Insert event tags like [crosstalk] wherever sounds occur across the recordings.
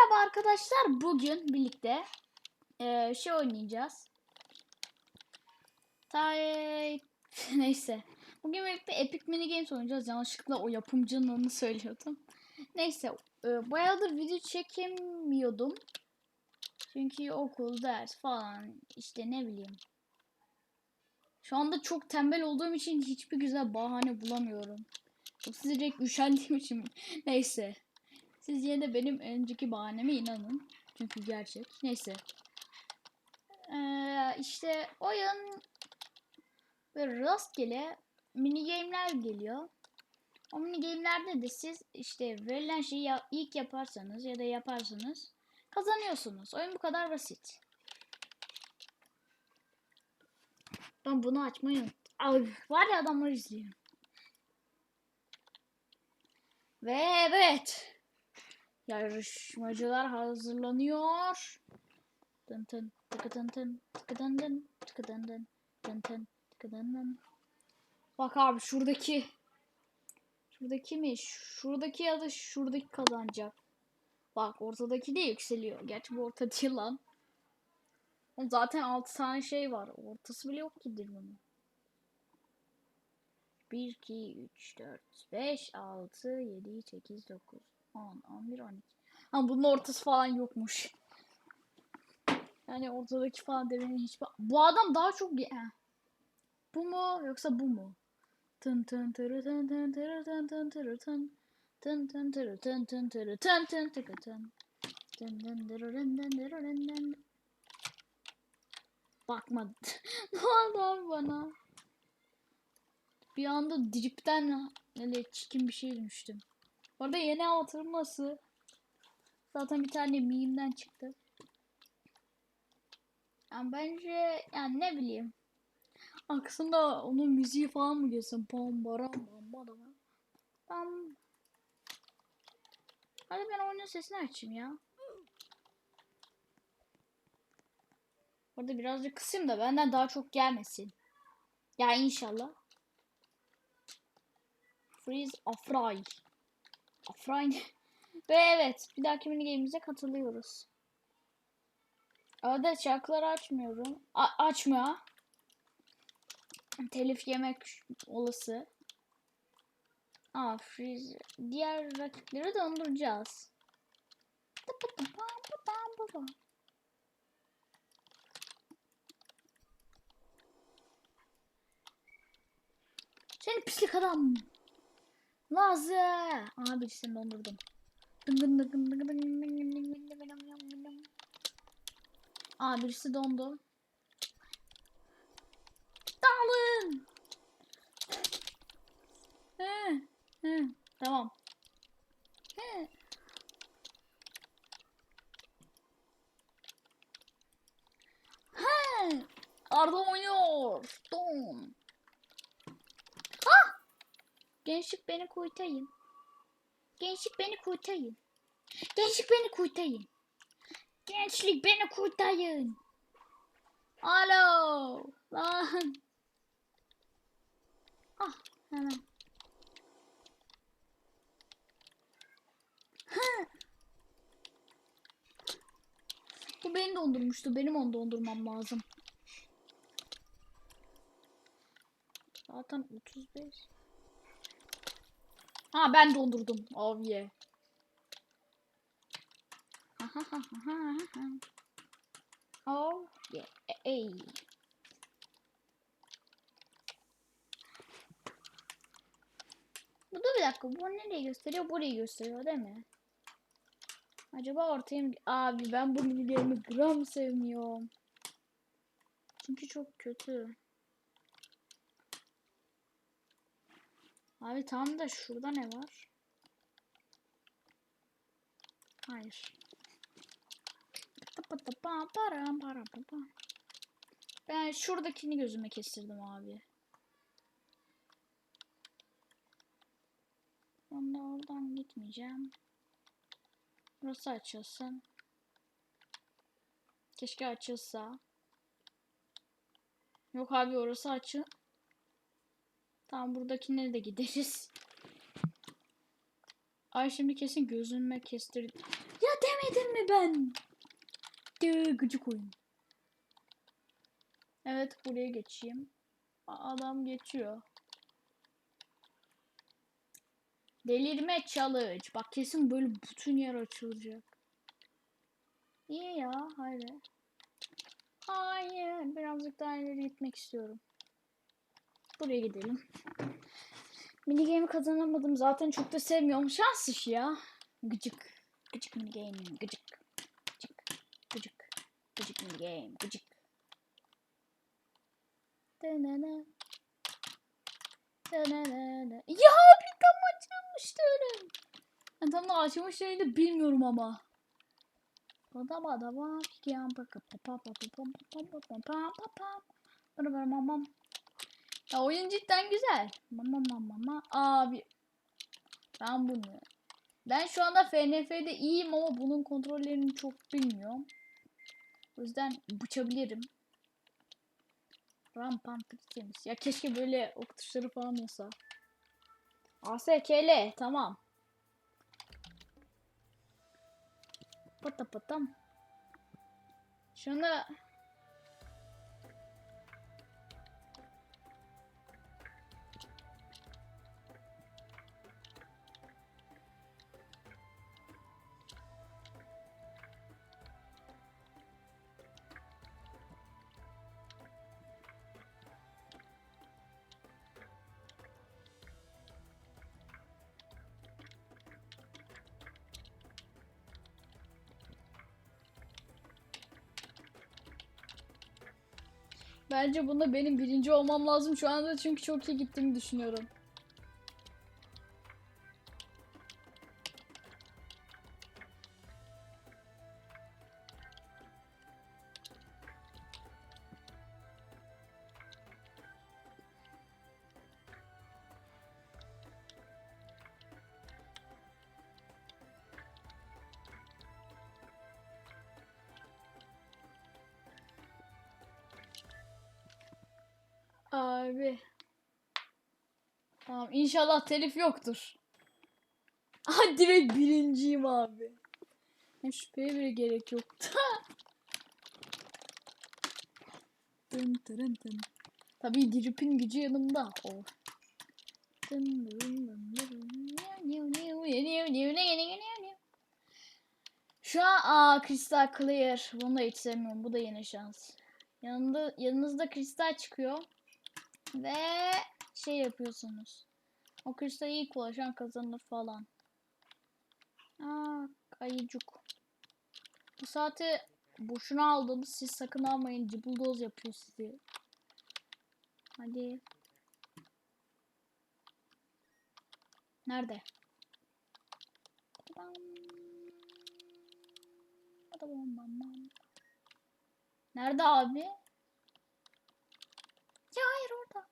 Merhaba arkadaşlar. Bugün birlikte eee, şey oynayacağız. Tay [laughs] neyse. Bugün birlikte Epic Mini Games oynayacağız. Yanlışlıkla o yapımcının adını söylüyordum. Neyse. eee, bayağıdır video çekemiyordum. Çünkü okul, ders falan işte ne bileyim. Şu anda çok tembel olduğum için hiçbir güzel bahane bulamıyorum. Yoksa direkt üşendiğim için. Neyse. Siz yine de benim önceki bahaneme inanın. Çünkü gerçek. Neyse. Ee, işte oyun böyle rastgele mini game'ler geliyor. O mini game'lerde de siz işte verilen şeyi ya- ilk yaparsanız ya da yaparsanız kazanıyorsunuz. Oyun bu kadar basit. Ben bunu açmayı unuttum. Var ya adamlar izliyor. Ve evet. Yarışmacılar hazırlanıyor. Tın tın tıkı tın tın tıkı tın tın tıkı tın tın tın tın tıkı tın tın. Bak abi şuradaki şuradaki mi? Şuradaki ya da şuradaki kazanacak. Bak ortadaki de yükseliyor. Gerçi bu orta değil lan. Zaten 6 tane şey var. Ortası bile yok ki bunun. 1, 2, 3, 4, 5, 6, 7, 8, 9, 10, 11, 12. Ama bunun ortası falan yokmuş. Yani ortadaki falan demenin hiçbir... Bu adam daha çok... Bu mu yoksa bu mu? Tın tın tırı tın tın tırı tın tın tırı tın. Tın tın tırı tın tın tırı tın tın tıkı tın. Tın tın tırı tın tın tırı tın tın. Bakma. [laughs] ne oldu abi bana? Bir anda dipten öyle çirkin bir şey düştüm. Orada yeni nasıl? Zaten bir tane meme'den çıktı. Yani bence yani ne bileyim. Aslında onun müziği falan mı gelsin? Pam baram bam badam. Bam. Hadi ben oyunun sesini açayım ya. Orada birazcık kısayım da benden daha çok gelmesin. Ya inşallah. Freeze Afray. Afray. Ve evet bir dahaki mini game'imize katılıyoruz. Arada şarkıları açmıyorum. A- açmıyor. Telif yemek olası. Aa freeze. Diğer rakipleri donduracağız. Seni pislik adam. Lazı. Aha birisini dondurdum. Aa birisi dondu. Dalın. He, he, tamam. He. He. Arda oynuyor. Don. Gençlik beni kurtarın. Gençlik beni kurtarın. Gençlik beni kurtarın. Gençlik beni kurtarın. Alo. Lan. Ah hemen. Hı. Bu beni dondurmuştu. Benim onu dondurmam lazım. Zaten 35. Ha ben dondurdum. Oh yeah. [laughs] oh yeah. Ey. Bu da bir dakika. Bu nereye gösteriyor? Burayı gösteriyor değil mi? Acaba ortaya mı? Abi ben bu bilgilerimi gram sevmiyorum. Çünkü çok kötü. Abi tam da şurada ne var? Hayır. Ben şuradakini gözüme kestirdim abi. Ben de oradan gitmeyeceğim. Burası açılsın. Keşke açılsa. Yok abi orası açı. Tamam buradakine de gideriz. Ay şimdi kesin gözüme kestir. Ya demedim mi ben? Tüh, gıcık oyun. Evet buraya geçeyim. Adam geçiyor. Delirme challenge. Bak kesin böyle bütün yer açılacak. İyi ya hayır. Hayır birazcık daha ileri gitmek istiyorum. Buraya gidelim. Mini game kazanamadım zaten çok da sevmiyorum. Şans işi ya. Gıcık. Gıcık mini game. Gıcık. Gıcık. Gıcık. Gıcık mini game. Gıcık. Danana. Danana. Ya bir tam açılmıştım. Ben tam da açılmışlarını da bilmiyorum ama. Bada bada bak yan bak pa pa pa pa pa pa pa pa pa pa pa Bana ver mamam. Ya oyun cidden güzel. Mama mama mama. Abi. Ben bunu. Ben şu anda FNF'de iyiyim ama bunun kontrollerini çok bilmiyorum. O yüzden bıçabilirim. Ram pam temiz. Ya keşke böyle ok tuşları falan olsa. ASKL tamam. Pata patam. Şunu Bence bunda benim birinci olmam lazım şu anda çünkü çok iyi gittiğimi düşünüyorum. Tamam inşallah telif yoktur. [laughs] Aha direkt birinciyim abi. Hem şüpheye bile gerek yoktu. [laughs] Dın tırın tın. Tabii Drip'in gücü yanımda. Oh. Dın dın dın dın. Şu an aa Crystal Clear. Bunu da hiç sevmiyorum. Bu da yeni şans. Yanında yanınızda kristal çıkıyor. Ve şey yapıyorsunuz. O kristale ilk ulaşan kazanır falan. Aa, ayıcık. Bu saati boşuna aldınız. Siz sakın almayın. Cıbıldoz yapıyor sizi. Hadi. Nerede? Nerede abi? Ya hayır orada.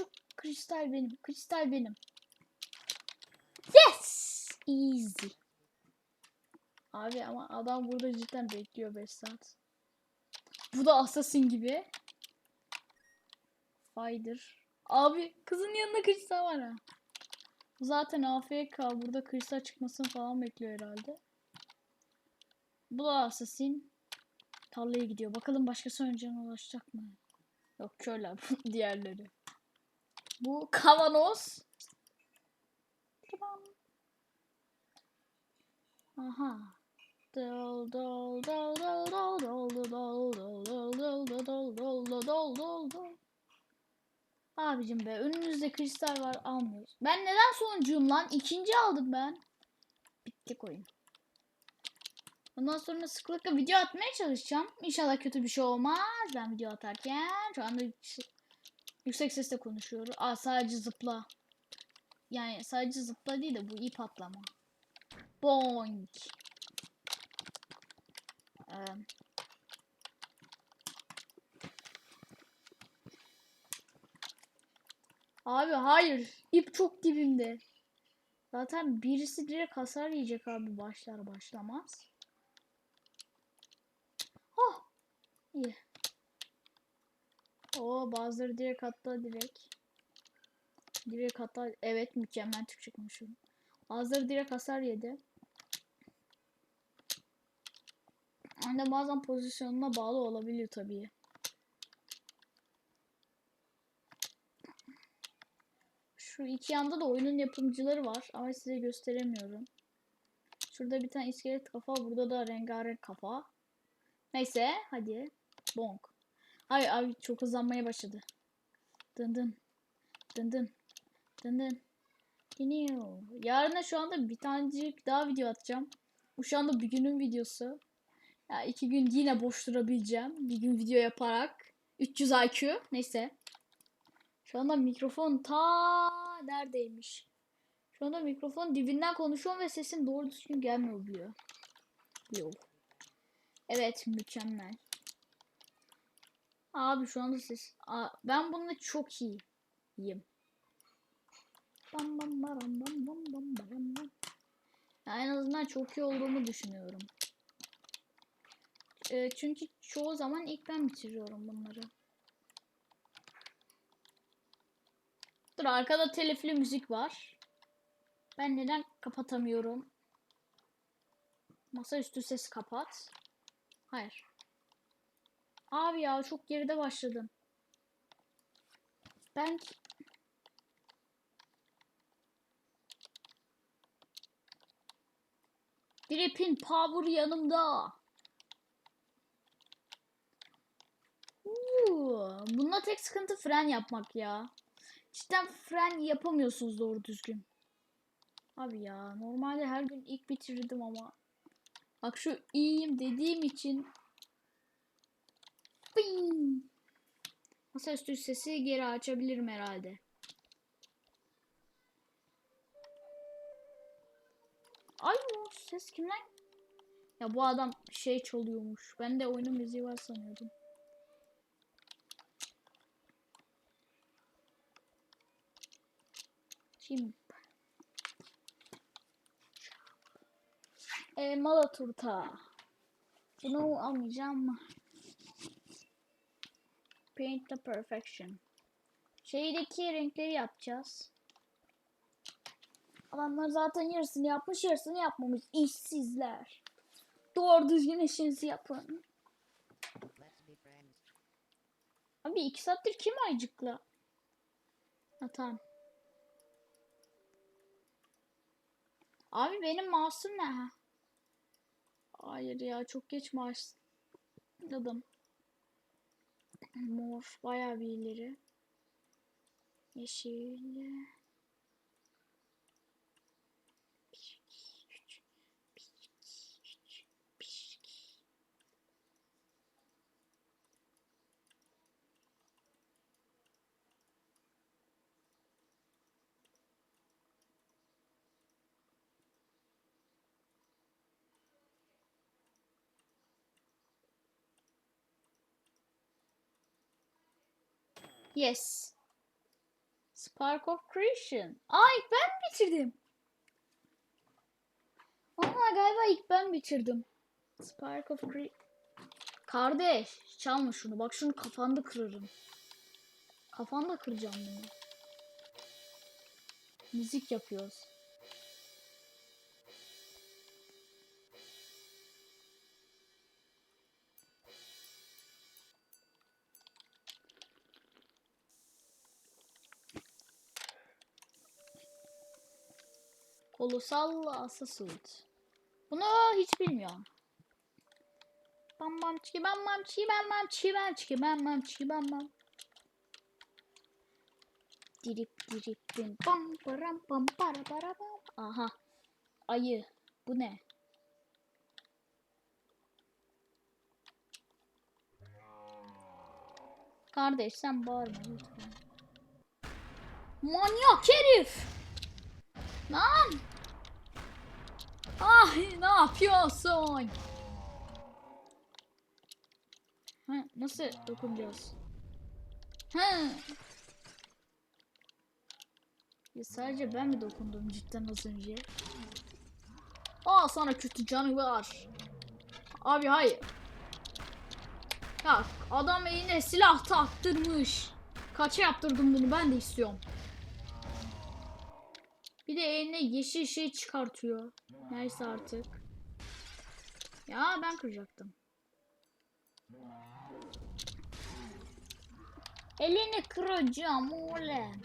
Şu kristal benim. Kristal benim. Yes! Easy. Abi ama adam burada cidden bekliyor 5 saat. Bu da assassin gibi. Fighter. Abi kızın yanında kristal var ha. Zaten AFK burada kristal çıkmasını falan bekliyor herhalde. Bu da assassin. Tarlaya gidiyor. Bakalım başkası önceden ulaşacak mı? Yok körler [laughs] diğerleri. Bu kavanoz. Tamam. Aha. Dol dol dol dol dol dol dol dol dol dol dol dol dol dol dol dol Abicim be önümüzde kristal var almıyoruz. Ben neden sonuncuyum lan? İkinci aldım ben. Bittik oyun. Ondan sonra sıklıkla video atmaya çalışacağım. İnşallah kötü bir şey olmaz. Ben video atarken şu anda yüksek sesle konuşuyorum. Aa sadece zıpla. Yani sadece zıpla değil de bu ip atlama. Boink. Ee, Abi hayır. İp çok dibimde. Zaten birisi direkt hasar yiyecek abi başlar başlamaz. Oh. İyi. O bazıları direkt hatta direkt. Direkt hatta evet mükemmel Türkçe konuşuyorum. Bazıları direkt hasar yedi. Anne bazen pozisyonuna bağlı olabiliyor tabii. Şu iki yanda da oyunun yapımcıları var ama size gösteremiyorum. Şurada bir tane iskelet kafa, burada da rengarenk kafa. Neyse, hadi. Bonk. Ay abi çok hızlanmaya başladı. Dın dın. Dın dın. Dın dın. Diniyor. Yarına şu anda bir tanecik daha video atacağım. Bu şu anda bir günün videosu. Ya iki gün yine boş durabileceğim. Bir gün video yaparak. 300 IQ. Neyse. Şu anda mikrofon ta neredeymiş? Şu anda mikrofon dibinden konuşuyorum ve sesim doğru düzgün gelmiyor biliyor. Yok. Evet mükemmel. Abi şu anda ses... Aa, ben bununla çok iyiyim. Bam bam baram bam bam bam baram bam. Ya en azından çok iyi olduğumu düşünüyorum. Ee, çünkü çoğu zaman ilk ben bitiriyorum bunları. Dur arkada telifli müzik var. Ben neden kapatamıyorum? Masaüstü ses kapat. Hayır. Abi ya çok geride başladım. Ben Drip'in power yanımda. Uuu, bunda tek sıkıntı fren yapmak ya. Cidden fren yapamıyorsunuz doğru düzgün. Abi ya normalde her gün ilk bitirdim ama. Bak şu iyiyim dediğim için. Bing! Masaüstü sesi geri açabilirim herhalde. Ay o ses kimden? Ya bu adam şey çalıyormuş. Ben de oyunun müziği var sanıyordum. Şimdi Elmalı turta. Bunu almayacağım. Paint the perfection. Şeydeki renkleri yapacağız. Adamlar zaten yarısını yapmış, yarısını yapmamış. İşsizler. Doğru düzgün işinizi yapın. Abi iki saattir kim ayıcıkla? Ha tamam. Abi benim mouse'um ne? ha? Hayır ya çok geç başladım. Mor bayağı bir ileri. Yeşil. Bir, iki, üç. Bir, iki, üç. Bir, iki. Yes. Spark of Creation. Aa ben bitirdim? Aa galiba ilk ben bitirdim. Spark of Creation. Kardeş çalma şunu. Bak şunu kafanda kırarım. Kafanda kıracağım bunu. Müzik yapıyoruz. Kolosal Assasult. Bunu hiç bilmiyorum. Bam bam çiki bam bam çiki bam bam çiki bam çiki bam bam çiki bam bam. Dirip dirip dim bam param pam para para bam. Aha. Ayı. Bu ne? Kardeş sen bağırma lütfen. Manyak herif! Lan! Ah ne yapıyorsun? Ha, nasıl dokunacağız? Ha. Ya sadece ben mi dokundum cidden az önce? Aa sana kötü canı. Abi hayır. Ya adam eline silah taktırmış. Kaça yaptırdım bunu ben de istiyorum. Bir de eline yeşil şey çıkartıyor. Neyse artık. Ya ben kıracaktım. Elini kıracağım oğlum.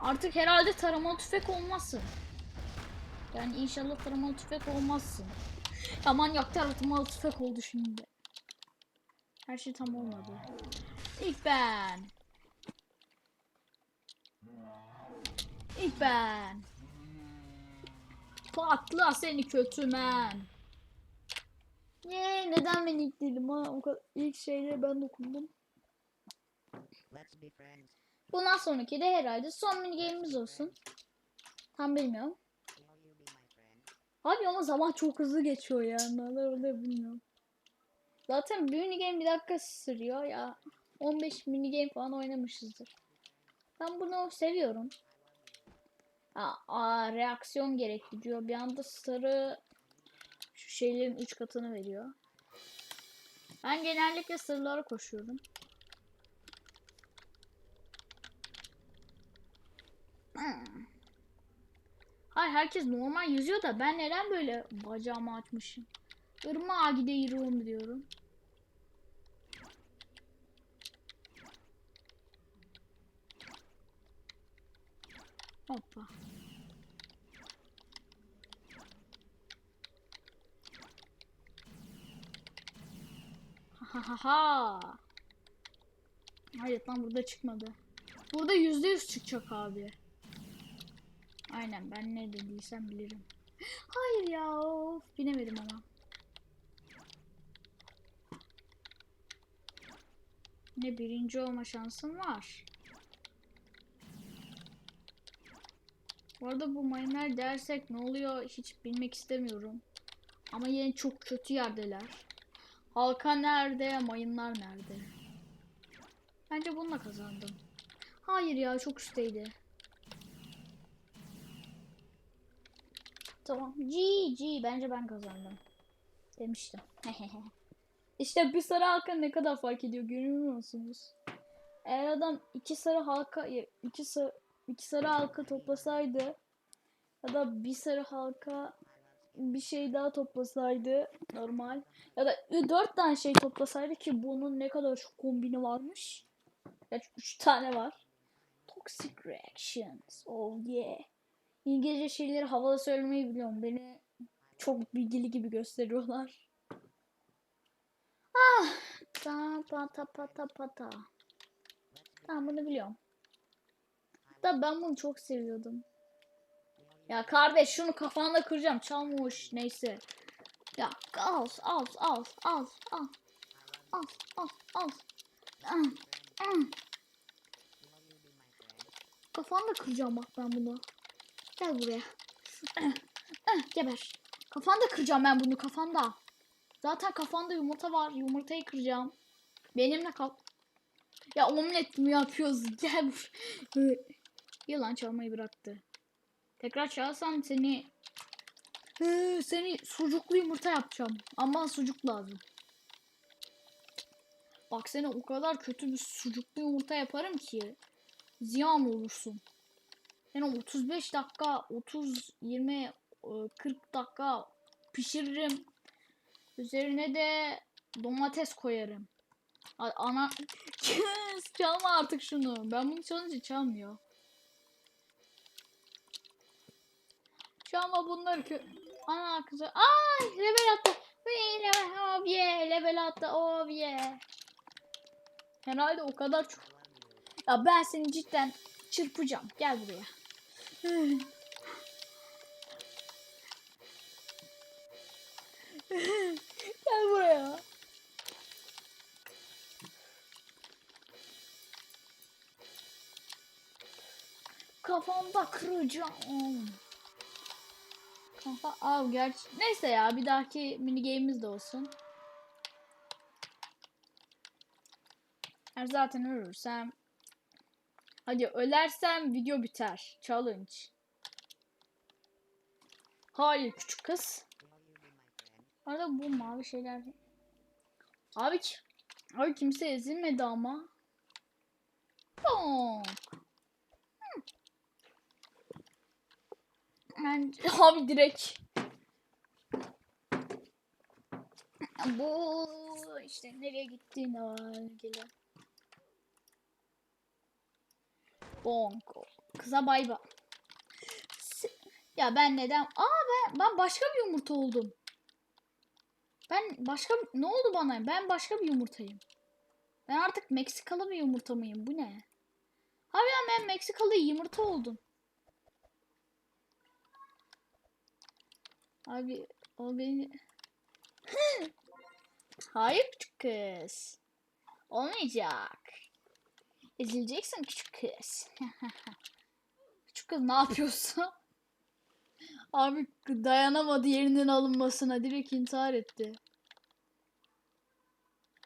Artık herhalde taramalı tüfek olmasın. Yani inşallah taramalı tüfek olmazsın. Aman yok taramalı tüfek oldu şimdi. Her şey tam olmadı. İlk ben. İlk ben. Patla seni kötümen. Ye neden ben ilk değilim ha? O kadar ilk şeyleri ben dokundum. Bundan sonraki de herhalde son mini game'imiz olsun. Tam bilmiyorum. Abi ama zaman çok hızlı geçiyor ya. Neler oluyor bilmiyorum. Zaten bir mini game bir dakika sürüyor ya. 15 mini game falan oynamışızdır. Ben bunu seviyorum. Aa, reaksiyon gerektiriyor. Bir anda sarı şu şeylerin 3 katını veriyor. Ben genellikle sarılara koşuyorum. [clears throat] Hayır herkes normal yüzüyor da ben neden böyle bacağımı açmışım? Irmağa gidiyorum diyorum. Hoppa. Ha ha ha ha. Hayır lan burada çıkmadı. Burada yüzde yüz çıkacak abi. Aynen ben ne dediysem bilirim. Hayır ya of binemedim ama. Ne birinci olma şansım var. Bu arada bu mayınlar dersek ne oluyor hiç bilmek istemiyorum. Ama yine çok kötü yerdeler. Halka nerede, mayınlar nerede? Bence bununla kazandım. Hayır ya çok üstteydi. Tamam. GG. Bence ben kazandım. Demiştim. [laughs] işte bir sarı halka ne kadar fark ediyor görüyor musunuz? Eğer adam iki sarı halka iki sarı, iki sarı halka toplasaydı ya da bir sarı halka bir şey daha toplasaydı normal ya da dört tane şey toplasaydı ki bunun ne kadar çok kombini varmış. Ya üç tane var. Toxic reactions. Oh yeah. İngilizce şeyleri havalı söylemeyi biliyorum. Beni çok bilgili gibi gösteriyorlar. Ah, ta pata pata pata. Tamam bunu biliyorum. Da ben bunu çok seviyordum. Ya kardeş şunu kafanda kıracağım. Çalmış neyse. Ya al al al al al. Al al al. Ah, ah. Friend? Kafanda kıracağım bak ben bunu. Gel buraya. Ah, ah, Geber. Kafanda kıracağım ben bunu kafanda. Zaten kafanda yumurta var. Yumurtayı kıracağım. Benimle kal. Ya omlet mi yapıyoruz? [laughs] Gel. Yılan çalmayı bıraktı. Tekrar çalsam seni Hı, seni sucuklu yumurta yapacağım. Ama sucuk lazım. Bak seni o kadar kötü bir sucuklu yumurta yaparım ki ziyan olursun. Yani 35 dakika, 30, 20, e, 40 dakika pişiririm. Üzerine de domates koyarım. Ana [laughs] çalma artık şunu. Ben bunu çalınca çalmıyor. Çalma bunları kö... Ana kızı. Ay level attı. Level oh yeah, level attı oh yeah. Herhalde o kadar çok. Ya ben seni cidden çırpacağım. Gel buraya. [laughs] Gel buraya. Kafamda kıracağım. Kafa av gerçi. Neyse ya bir dahaki mini game'imiz de olsun. Eğer zaten ölürsem Hadi ölersem video biter. Challenge. Hayır küçük kız. Arada bu mavi şeyler. Abi abi kimse ezilmedi ama. Bonk. Yani, [laughs] abi direkt. Bu işte nereye gittiğine ilgili. Bonko. Kıza bay bay. Ya ben neden? Aa ben, ben başka bir yumurta oldum. Ben başka ne oldu bana? Ben başka bir yumurtayım. Ben artık Meksikalı bir yumurta mıyım? Bu ne? Harbiden ben Meksikalı yumurta oldum. Abi o beni... [laughs] Hayır küçük kız. Olmayacak. Ezileceksin küçük kız. [laughs] küçük kız ne yapıyorsun? [laughs] Abi dayanamadı yerinden alınmasına. Direkt intihar etti.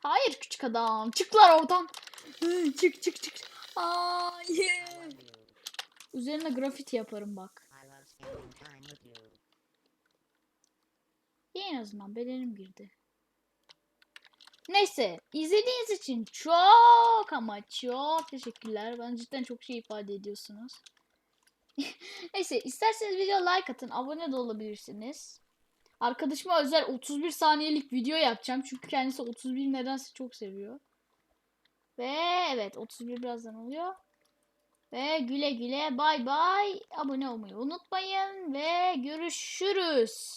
Hayır küçük adam. Çık lan oradan. Çık çık çık. Hayır. Üzerine grafiti yaparım bak. En azından girdi. Neyse izlediğiniz için çok ama çok teşekkürler. Bana cidden çok şey ifade ediyorsunuz. [laughs] Neyse isterseniz video like atın. Abone de olabilirsiniz. Arkadaşıma özel 31 saniyelik video yapacağım. Çünkü kendisi 31 nedense çok seviyor. Ve evet 31 birazdan oluyor. Ve güle güle bay bay. Abone olmayı unutmayın ve görüşürüz.